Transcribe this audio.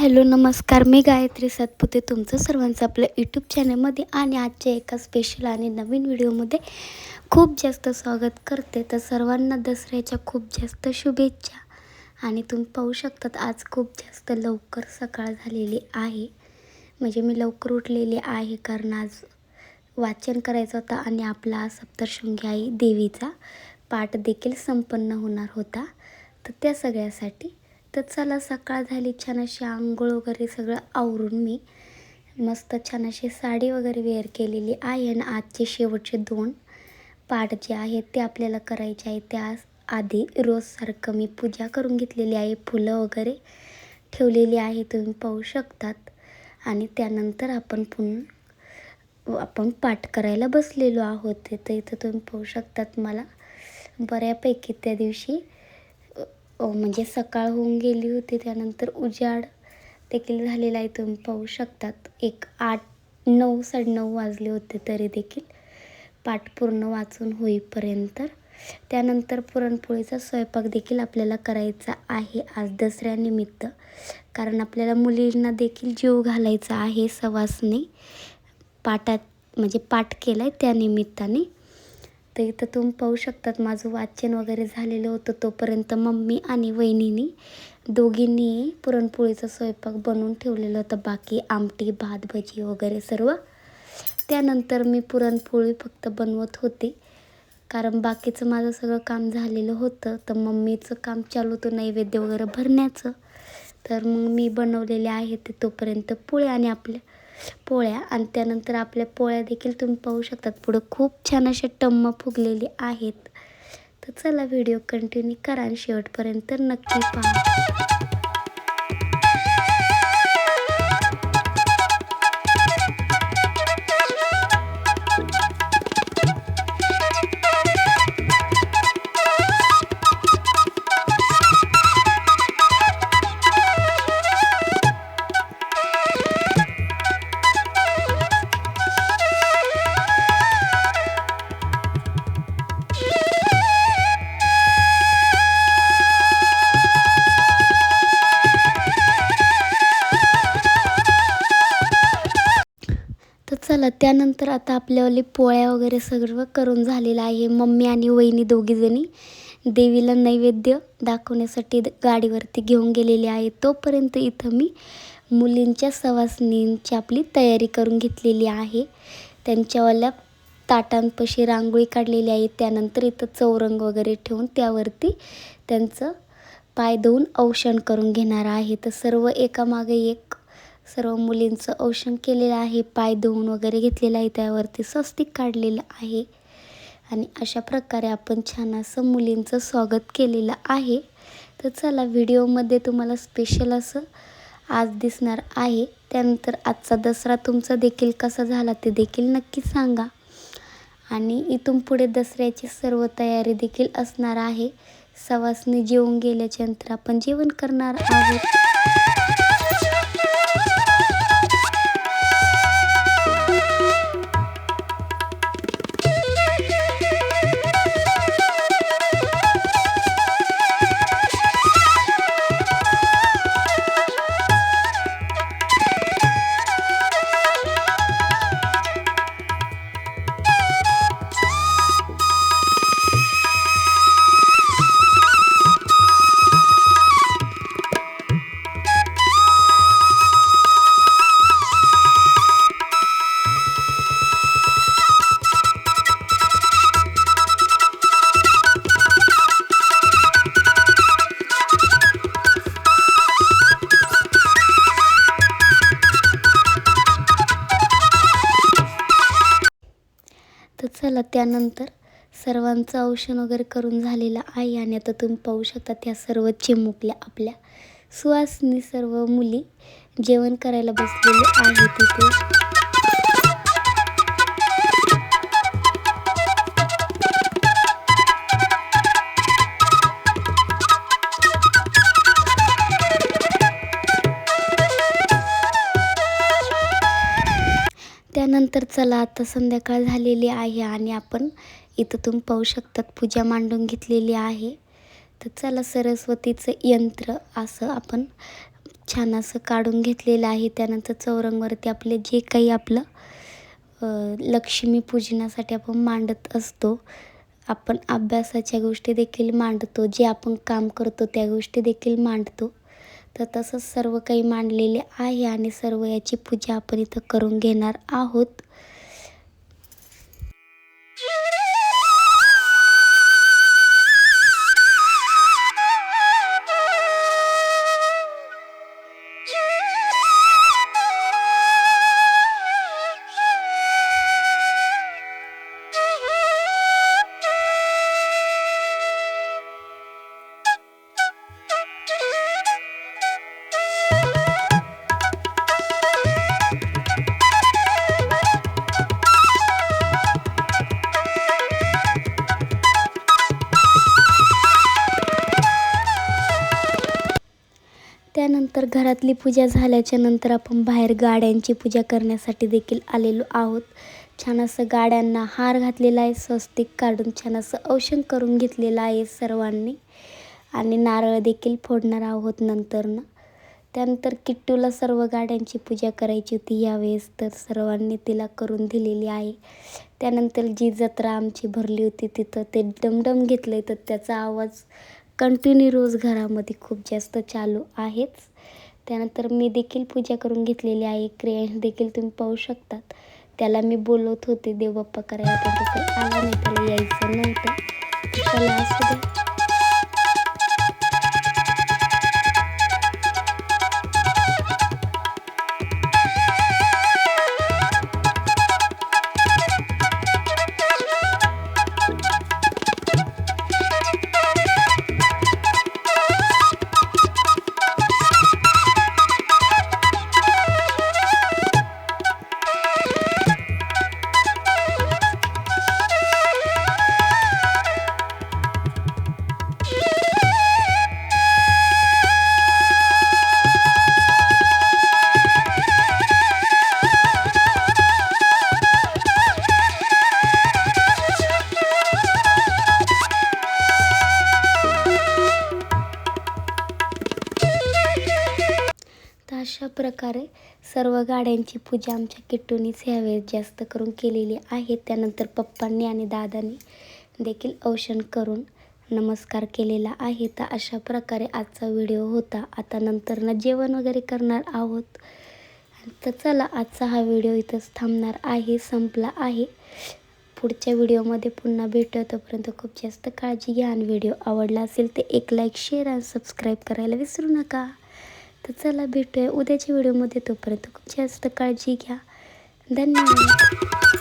Hello नमस्कार. मी गायत्री सातपुते. तुमचं सर्वांचं आपल्या यूट्यूब चॅनलमध्ये आणि आजच्या एका स्पेशल आणि नवीन व्हिडिओमध्ये खूप जास्त स्वागत करते. तर सर्वांना दसऱ्याच्या खूप जास्त शुभेच्छा. आणि तुम्ही पाहू शकतात आज खूप जास्त लवकर सकाळ झालेली आहे. म्हणजे मी लवकर उठलेली आहे कारण आज वाचन करायचं होतं आणि आपला सप्तशृंगी आई देवीचा पाठ देखील संपन्न होणार होता. तर त्या सगळ्यासाठी तर चला सकाळ झाली. छान अशी आंघोळ वगैरे सगळं आवरून मी मस्त छान अशी साडी वगैरे वेअर केलेली आहे. आणि आजचे शेवटचे दोन पाठ जे आहेत ते आपल्याला करायचे आहे त्या आधी रोजसारखं मी पूजा करून घेतलेली आहे. फुलं वगैरे ठेवलेली आहे. तुम्ही पाहू शकतात. आणि त्यानंतर आपण पुन्हा आपण पाठ करायला बसलेलो आहोत. तर इथं तुम्ही पाहू शकतात मला बऱ्यापैकी त्या दिवशी म्हणजे सकाळ होऊन गेली होती त्यानंतर उजाड देखील झालेला आहे तुम्ही पाहू शकतात. एक आठ नऊ साडेनऊ वाजले होते तरी देखील. पाठ पूर्ण वाचून होईपर्यंत. त्यानंतर पुरणपोळीचा स्वयंपाक देखील आपल्याला करायचा आहे आज दसऱ्यानिमित्त. कारण आपल्याला मुलींना देखील जीव घालायचा आहे सवासने पाटात म्हणजे पाठ केला आहे त्यानिमित्ताने तर इथं तुम्ही पाहू शकतात माझं वाचन वगैरे झालेलं होतं तोपर्यंत मम्मी आणि वहिनीनी दोघींनी पुरणपोळीचा स्वयंपाक बनवून ठेवलेलं होतं बाकी आमटी भात भजी वगैरे सर्व. त्यानंतर मी पुरणपोळी फक्त बनवत होते. कारण बाकीचं माझं सगळं काम झालेलं होतं तर मम्मीचं काम चालू होतं नैवेद्य वगैरे भरण्याचं. तर मग मी बनवलेले आहे ते तोपर्यंत पोळे आणि आपल्या पोळ्या आणि त्यानंतर आपल्या पोळ्या देखील तुम्ही पाहू शकतात. पुढं खूप छान असे टम्म फुगलेली आहेत. तर चला व्हिडिओ कंटिन्यू करा आणि शेवटपर्यंत नक्की पहा. तर चला त्यानंतर आता आपल्यावाली पोळ्या वगैरे सगळं करून झालेलं आहे. मम्मी आणि वहिनी दोघीजणी देवीला नैवेद्य दाखवण्यासाठी गाडीवरती घेऊन गेलेले आहे तोपर्यंत इथं मी मुलींच्या सवासनींची आपली तयारी करून घेतलेली आहे. त्यांच्यावाल्या ताटांपाशी रांगोळी काढलेली आहे. त्यानंतर इथं चौरंग वगैरे ठेवून त्यावरती त्यांचं पाय धुवून औषण करून घेणार आहे. तर सर्व एकामागे एक सर्व मुलींचं औषण केलेलं आहे पाय धुवून वगैरे घेतलेलं आहे त्यावरती स्वस्तिक काढलेलं आहे. आणि अशा प्रकारे आपण छान असं मुलींचं स्वागत केलेलं आहे. तर चला व्हिडिओमध्ये तुम्हाला स्पेशल असं आज दिसणार आहे. त्यानंतर आजचा दसरा तुमचा देखील कसा झाला ते देखील नक्की सांगा. आणि इथून पुढे दसऱ्याची सर्व तयारी देखील असणार आहे. सवासनी जेवून गेल्याच्यानंतर आपण जेवण करणार आहोत. सर्वांचं औषण वगैरे करून झालेलं आहे आणि आता तुम्ही पाहू शकता त्या सर्व चिमुकल्या आपल्या सुवासनी सर्व मुली जेवण करायला बसलेले आहे तिथे त्यानंतर चला आता संध्याकाळ झालेली आहे आणि आपण इथं तुम्ही पाहू शकतात पूजा मांडून घेतलेली आहे. तर चला सरस्वतीचं यंत्र असं आपण छान असं काढून घेतलेलं आहे. त्यानंतर चौरंगवरती आपले जे काही आपलं लक्ष्मी पूजनासाठी आपण मांडत असतो आपण अभ्यासाच्या गोष्टी देखील मांडतो जे आपण काम करतो त्या गोष्टी देखील मांडतो. तर तसंच सर्व काही मांडलेले आहे आणि सर्व याची पूजा आपण इथं करून घेणार आहोत. घरातली पूजा झाल्याच्यानंतर आपण बाहेर गाड्यांची पूजा करण्यासाठी देखील आलेलो आहोत. छान असं गाड्यांना हार घातलेला आहे स्वस्तिक काढून छान असं औषण करून घेतलेलं आहे सर्वांनी. आणि नारळ देखील फोडणार आहोत नंतरनं. त्यानंतर किट्टूला सर्व गाड्यांची पूजा करायची होती यावेळेस तर सर्वांनी तिला करून दिलेली आहे. त्यानंतर जी जत्रा आमची भरली होती तिथं ते डमडम घेतलं तर त्याचा आवाज कंटिन्यू रोज घरामध्ये खूप जास्त चालू आहेच. त्यानंतर मी देखील पूजा करून घेतलेली आहे. क्रियांश देखील तुम्ही पाहू शकतात. त्याला मी बोलवत होते देवबाप्पा करायला पण काही आला नाही त्याला यायचं नव्हतं. त्याला असं प्रकारे सर्व गाड्यांची पूजा आमच्या किट्टूनीच ह्यावेळेस जास्त करून केलेली आहे. त्यानंतर पप्पांनी आणि दादांनी देखील औषण करून नमस्कार केलेला आहे. तर अशा प्रकारे आजचा व्हिडिओ होता. आता नंतरनं जेवण वगैरे करणार आहोत. तर चला आजचा हा व्हिडिओ इथंच थांबणार आहे. संपला आहे. पुढच्या व्हिडिओमध्ये पुन्हा भेटू तोपर्यंत खूप जास्त काळजी घ्या. आणि व्हिडिओ आवडला असेल तर एक लाईक शेअर आणि सबस्क्राईब करायला विसरू नका. तर चला भेटूया उद्याच्या व्हिडिओमध्ये. तोपर्यंत खूप जास्त काळजी घ्या. धन्यवाद.